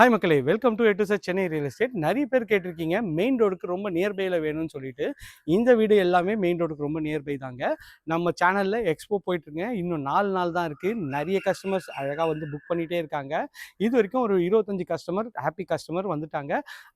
Hi மக்களே welcome to எட்டு sir Chennai real estate நிறைய பேர் கேட்டிருக்கீங்க. மெயின் ரோடுக்கு ரொம்ப நியர்பையில் வேணும்னு சொல்லிட்டு. இந்த வீடு எல்லாமே மெயின் ரோடுக்கு ரொம்ப நியர்பை தாங்க. நம்ம சேனலில் எக்ஸ்போ போயிட்டுருங்க. இன்னும் நாலு நாள் தான் இருக்குது நிறைய கஸ்டமர்ஸ் அழகாக வந்து புக் பண்ணிகிட்டே இருக்காங்க. இது வரைக்கும் ஒரு இருபத்தஞ்சி கஸ்டமர் ஹாப்பி கஸ்டமர் வந்துட்டாங்க.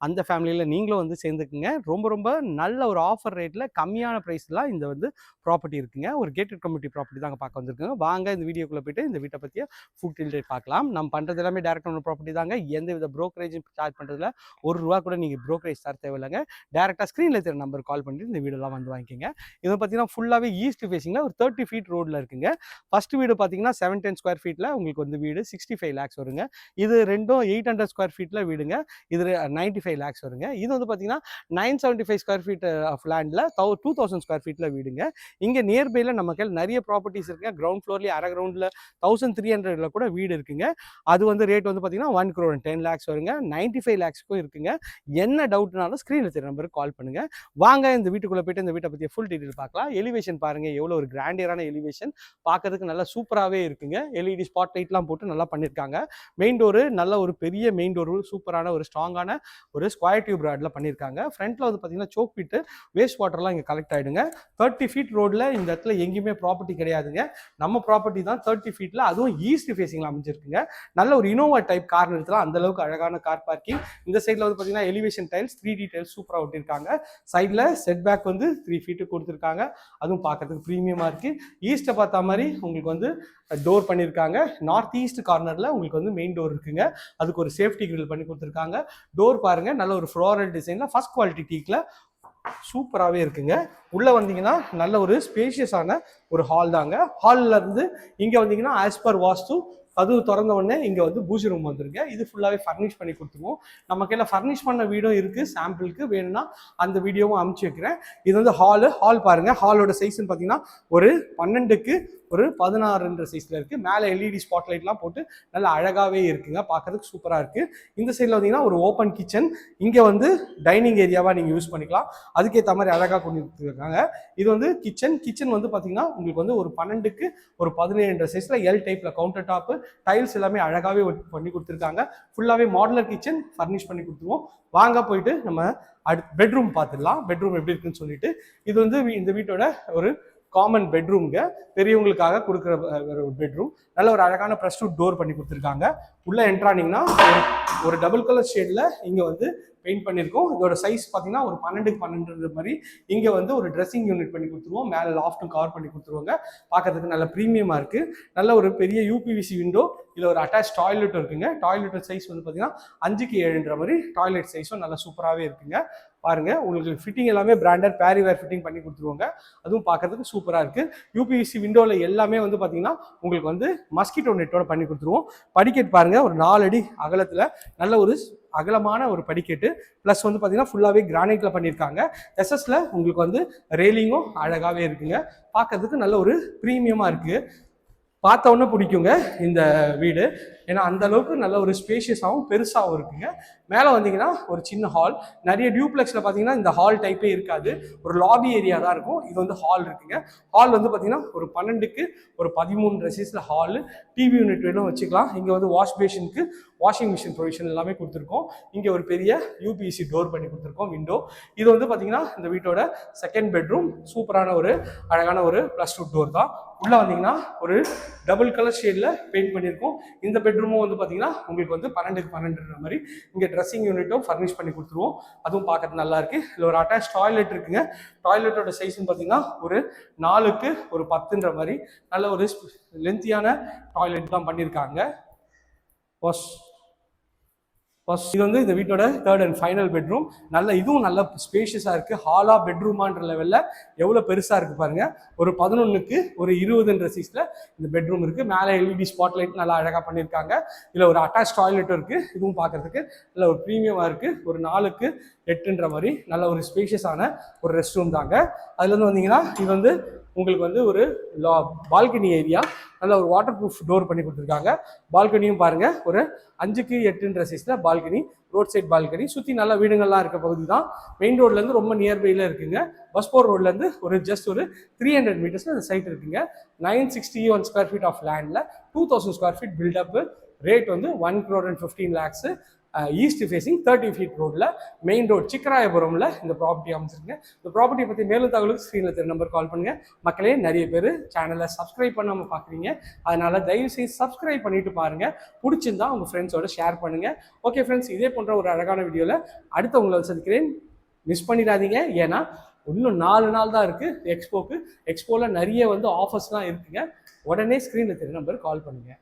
அந்த ஃபேமிலியில் நீங்களும் வந்து சேர்ந்துக்குங்க. ரொம்ப ரொம்ப நல்ல ஒரு ஆஃபர் ரேட்டில் கம்மியான ப்ரைஸ்லாம் இந்த வந்து ப்ராப்பர்ட்டி இருக்குங்க. ஒரு கேட்டட் கம்யூனிட்டி ப்ராப்பர்ட்டி தாங்க பார்க்க வந்திருக்குங்க. வாங்க இந்த வீடியோக்குள்ளே போயிட்டு இந்த வீட்டை பற்றிய ஃபுட் டீல் பார்க்கலாம். நம்ம பண்ணுறது எல்லாமே டேரக்ட் ஒன்று ப்ராப்பர்ட்டி தாங்க. எந்த வித ப்ரோக்கரேஜும் சார்ஜ் பண்ணுறதுல ஒரு ரூபா கூட நீங்கள் ப்ரோக்கரேஜ் தர தேவையில்லைங்க. டேரெக்டாக ஸ்க்ரீனில் இருக்கிற நம்பர் கால் பண்ணிட்டு இந்த வீடெல்லாம் வந்து வாங்கிக்கோங்க. இது பார்த்தீங்கன்னா ஃபுல்லாகவே ஈஸ்ட் ஃபேஸிங்கில் ஒரு தேர்ட்டி ஃபீட் ரோடில் இருக்குங்க. ஃபர்ஸ்ட் வீடு பார்த்தீங்கன்னா செவன் டென் ஸ்கொயர் ஃபீட்டில் உங்களுக்கு வந்து வீடு சிக்ஸ்டி ஃபைவ் லேக்ஸ் வருங்க. இது ரெண்டும் எயிட் ஹண்ட்ரட் ஸ்கொயர் ஃபீட்டில் வீடுங்க. இது நைன்ட்டி ஃபைவ் லேக்ஸ் வருங்க. இது வந்து பார்த்தீங்கன்னா nine seventy five square feet of லேண்டில் தௌ டூ தௌசண்ட் ஸ்கொயர் ஃபீட்டில் வீடுங்க. இங்கே நியர்பையில் நம்ம கையில் நிறைய ப்ராப்பர்ட்டிஸ் இருக்குங்க. கிரவுண்ட் ஃப்ளோர்லேயே அரை கிரவுண்டில் தௌசண்ட் த்ரீ ஹண்ட்ரட்ல கூட வீடு இருக்குங்க. அது வந்து ரேட் வந்து பார்த்தீங்கன்னா ஒன் க்ரோ டென் லேக்ஸ் வருங்க. நைன்ட்டி ஃபைவ் லேக்ஸ்க்கும் இருக்குங்க. என்ன டவுட்னாலும் ஸ்க்ரீனில் தெரிய நம்பருக்கு கால் பண்ணுங்க. வாங்க இந்த வீட்டுக்குள்ளே போயிட்டு இந்த வீட்டை பற்றி ஃபுல் டீட்டெயில் பார்க்கலாம். எலிவேஷன் பாருங்க. எவ்வளோ ஒரு கிராண்டியரான எலிவேஷன் பார்க்கறதுக்கு நல்லா சூப்பராகவே இருக்குங்க. எல்இடி ஸ்பாட் லைட்லாம் போட்டு நல்லா பண்ணியிருக்காங்க மெயின் டோரு நல்ல ஒரு பெரிய மெயின் டோர் சூப்பரான ஒரு ஸ்ட்ராங்கான ஒரு ஸ்கொயர் டியூப் ராட்ல பண்ணியிருக்காங்க ஃப்ரண்ட்ல வந்து பார்த்தீங்கன்னா சோக் பிட்டு வேஸ்ட் வாட்டர்லாம் இங்கே கலெக்ட் ஆகிடுங்க தேர்ட்டி ஃபீட் ரோடில் இந்த இடத்துல எங்கேயுமே ப்ராப்பர்ட்டி கிடையாதுங்க. நம்ம ப்ராப்பர்ட்டி தான் தேர்ட்டி ஃபீட்டில் அதுவும் ஈஸ்ட் ஃபேஸிங்கில் அமைஞ்சிருக்குங்க. நல்ல ஒரு இனோவா டைப் கார் நிறுத்தலாம். அந்த அளவுக்கு அழகான கார் பார்க்கிங் இந்த சைடில் வந்து பார்த்தீங்கன்னா elevation tiles three D tiles சூப்பராக ஒட்டியிருக்காங்க. சைடில் செட் பேக் வந்து த்ரீ ஃபீட்டு கொடுத்துருக்காங்க. அதுவும் பார்க்கறதுக்கு ப்ரீமியமாக இருக்குது ஈஸ்ட்டை பார்த்தா மாதிரி உங்களுக்கு வந்து டோர் பண்ணியிருக்காங்க. நார்த் ஈஸ்ட் கார்னரில் உங்களுக்கு வந்து மெயின் டோர் இருக்குங்க. அதுக்கு ஒரு சேஃப்டி கிரில் பண்ணி கொடுத்துருக்காங்க. டோர் பாருங்கள் நல்ல ஒரு ஃப்ளோரல் டிசைனில் ஃபஸ்ட் குவாலிட்டி டீக்கில் சூப்பராகவே இருக்குங்க. உள்ளே வந்தீங்கன்னா நல்ல ஒரு ஸ்பேஷியஸான ஒரு ஹால் தாங்க. ஹாலில் இருந்து இங்கே வந்தீங்கன்னா ஆஸ் பர் வாஸ்து கதவு திறந்த உடனே இங்கே வந்து பூஜை ரூம் வந்துருங்க இது ஃபுல்லாகவே ஃபர்னிஷ் பண்ணி கொடுத்துருவோம். நம்ம கையில் ஃபர்னிஷ் பண்ண வீடும் இருக்குது சாம்பிளுக்கு வேணும்னா அந்த வீடியோவும் அமுச்சு வைக்கிறேன். இது வந்து ஹாலு ஹால் பாருங்கள் ஹாலோட சைஸ்ன்னு பார்த்தீங்கன்னா ஒரு பன்னெண்டுக்கு ஒரு பதினாறுன்ற சைஸில் இருக்குது மேலே எல்இடி ஸ்பாட் லைட்லாம் போட்டு நல்லா அழகாகவே இருக்குங்க. பார்க்கறதுக்கு சூப்பராக இருக்குது இந்த சைடில் வந்தீங்கன்னா ஒரு ஓப்பன் கிச்சன் இங்கே வந்து டைனிங் ஏரியாவாக நீங்கள் யூஸ் பண்ணிக்கலாம். அதுக்கேற்ற மாதிரி அழகாக கொண்டு வந்துருக்காங்க இது வந்து கிச்சன் கிச்சன் வந்து பார்த்தீங்கன்னா உங்களுக்கு வந்து ஒரு பன்னெண்டுக்கு ஒரு பதினேழு சைஸில் எல் டைப்பில் கவுண்டர் டாப்பு டைல்ஸ் எல்லாமே அழகாகவே பண்ணி கொடுத்துருக்காங்க. ஃபுல்லாகவே மாடலர் கிச்சன் ஃபர்னிஷ் பண்ணி கொடுத்துருவோம். வாங்க போயிட்டு நம்ம அடுத்து பெட்ரூம் பார்த்துடலாம். பெட்ரூம் எப்படி இருக்குன்னு சொல்லிட்டு. இது வந்து வீ- இந்த வீட்டோட ஒரு காமன் பெட்ரூம்ங்க பெரியவங்களுக்காக கொடுக்குற ஒரு பெட்ரூம் நல்ல ஒரு அழகான ப்ரெஷ் டோர் பண்ணி கொடுத்துருக்காங்க. உள்ளே என்ட்ரானிங்கன்னா ஒரு டபுள் கலர் ஷேடில் இங்கே வந்து பெயிண்ட் பண்ணியிருக்கோம். இதோட சைஸ் பார்த்தீங்கன்னா ஒரு பன்னெண்டுக்கு பன்னெண்டுன்ற மாதிரி. இங்கே வந்து ஒரு ட்ரெஸ்ஸிங் யூனிட் பண்ணி கொடுத்துருவோம். மேலே லாஃப்ட்டும் கவர் பண்ணி கொடுத்துருவாங்க. பார்க்கறதுக்கு நல்ல ப்ரீமியமாக இருக்குது நல்ல ஒரு பெரிய யூபிவிசி விண்டோ இதில் ஒரு அட்டாச் டாய்லெட் இருக்குங்க. டாய்லெட் சைஸ் வந்து பார்த்தீங்கன்னா அஞ்சுக்கு ஏழுன்ற மாதிரி. டாய்லெட் சைஸும் நல்லா சூப்பராகவே இருக்குங்க. பாருங்க உங்களுக்கு ஃபிட்டிங் எல்லாமே பிராண்டட் பேரிவேர் ஃபிட்டிங் பண்ணி கொடுத்துருவாங்க. அதுவும் பார்க்கறதுக்கு சூப்பராக இருக்குது யூபிவிசி விண்டோவில் எல்லாமே வந்து பார்த்தீங்கன்னா உங்களுக்கு வந்து மஸ்கிட்டோ நெட்டோட பண்ணி கொடுத்துருவோம். படிக்கட் பாருங்கள் ஒரு நாலு அடி அகலத்தில் நல்ல ஒரு அகலமான ஒரு படிக்கட்டு. ப்ளஸ் வந்து பார்த்தீங்கன்னா ஃபுல்லாகவே கிரானைட்ல பண்ணியிருக்காங்க எஸ்எஸ்ல உங்களுக்கு வந்து ரெயிலிங்கும் அழகாகவே இருக்குங்க. பார்க்கறதுக்கு நல்ல ஒரு ப்ரீமியமாக இருக்குது பார்த்த உடனே பிடிக்குங்க இந்த வீடு. ஏன்னா அந்த அளவுக்கு நல்ல ஒரு ஸ்பேஷியஸாகவும் பெருசாகவும் இருக்குங்க. மேலே வந்தீங்கன்னா ஒரு சின்ன ஹால் நிறைய டியூப்ளெக்ஸில் பார்த்தீங்கன்னா இந்த ஹால் டைப்பே இருக்காது. ஒரு லாபி ஏரியா தான் இருக்கும். இது வந்து ஹால் இருக்குங்க. ஹால் வந்து பார்த்தீங்கன்னா ஒரு பன்னெண்டுக்கு ஒரு பதிமூணு ரெசிஸில் ஹாலு டிவி யூனிட் வேணும் வச்சுக்கலாம். இங்கே வந்து வாஷ் பேஷனுக்கு வாஷிங் மிஷின் ப்ரொவிஷன் எல்லாமே கொடுத்துருக்கோம். இங்கே ஒரு பெரிய யூபிஎஸ்சி டோர் பண்ணி கொடுத்துருக்கோம் விண்டோ இது வந்து பார்த்தீங்கன்னா இந்த வீட்டோட செகண்ட் பெட்ரூம் சூப்பரான ஒரு அழகான ஒரு ப்ளஸ் டூ டோர் தான். உள்ளே வந்தீங்கன்னா ஒரு டபுள் கலர் ஷேடில் பெயிண்ட் பண்ணியிருக்கோம். இந்த பெட் பெட்ரூமும் வந்து பார்த்தீங்கன்னா உங்களுக்கு வந்து பன்னெண்டுக்கு பன்னெண்டுன்ற மாதிரி. இங்கே ட்ரெஸ்ஸிங் யூனிட்டும் ஃபர்னிஷ் பண்ணி கொடுத்துருவோம். அதுவும் பார்க்கறது நல்லா இருக்கு. இதில் ஒரு அட்டாச் டாய்லெட் இருக்குங்க. டாய்லெட்டோட சைஸ்ன்னு பார்த்தீங்கன்னா ஒரு நாலுக்கு ஒரு பத்துன்ற மாதிரி. நல்ல ஒரு லென்த்தியான டாய்லெட் தான் பண்ணியிருக்காங்க வாஷ் ஃபர்ஸ்ட் இது வந்து இந்த வீட்டோட தேர்ட் அண்ட் ஃபைனல் பெட்ரூம் நல்ல இதுவும் நல்ல ஸ்பேஷியஸாக இருக்குது ஹாலாக பெட்ரூமான்ற லெவலில் எவ்வளோ பெருசாக இருக்குது பாருங்கள் ஒரு பதினொன்றுக்கு ஒரு இருபதுன்ற சீஸில் இந்த பெட்ரூம் இருக்குது மேலே எல்இடி ஸ்பாட் லைட் நல்லா அழகாக பண்ணியிருக்காங்க. இதில் ஒரு அட்டாச் டாய்லெட்டும் இருக்குது இதுவும் பார்க்கறதுக்கு நல்ல ஒரு ப்ரீமியமாக இருக்குது ஒரு நாலுக்கு எட்டுன்ற மாதிரி நல்ல ஒரு ஸ்பேஷியஸான ஒரு ரெஸ்ட் ரூம் தாங்க. அதுலேருந்து வந்தீங்கன்னா இது வந்து உங்களுக்கு வந்து ஒரு லா பால்கனி ஏரியா நல்ல ஒரு வாட்டர் ப்ரூஃப் டோர் பண்ணி கொடுத்துருக்காங்க. பால்கனியும் பாருங்கள் ஒரு அஞ்சுக்கு எட்டுன்ற சைஸில் பால்கனி ரோட் சைட் பால்கனி. சுற்றி நல்ல வீடுங்கள்லாம் இருக்க பகுதி தான். மெயின் ரோட்லேருந்து ரொம்ப நியர்பையில் இருக்குங்க. பஸ்போர் ரோட்லேருந்து ஒரு ஜஸ்ட் ஒரு த்ரீ ஹண்ட்ரட் மீட்டர்ஸில் அந்த சைட் இருக்குங்க. Nine sixty one square feet of லேண்டில் two thousand square feet built up rate வந்து one crore and fifteen lakhs east facing thirty feet ரோடில் மெயின் ரோட் சிக்கராயபுரமில் இந்த ப்ராப்பர்ட்டி அமைச்சிருங்க இந்த ப்ராப்பர்ட்டி பற்றி மேலும் தகவலுக்கு ஸ்க்ரீனில் தெரிய நம்பர் கால் பண்ணுங்கள் மக்களே நிறைய பேர் சேனலை சப்ஸ்கிரைப் பண்ணாமல் பார்க்குறீங்க அதனால் தயவு செய்து சப்ஸ்கிரைப் பண்ணிட்டு பாருங்கள் பிடிச்சிருந்தா உங்கள் ஃப்ரெண்ட்ஸோட ஷேர் பண்ணுங்கள் ஓகே ஃப்ரெண்ட்ஸ் இதே போன்ற ஒரு அழகான வீடியோவில் அடுத்து உங்களை சந்திக்கிறேன். மிஸ் பண்ணிடாதீங்க. ஏன்னா இன்னும் நாலு நாள் தான் இருக்குது எக்ஸ்போக்கு எக்ஸ்போவில் நிறைய வந்து ஆஃபர்ஸ்லாம் இருக்குங்க. உடனே ஸ்க்ரீனில் தெரிய நம்பர் கால் பண்ணுங்கள்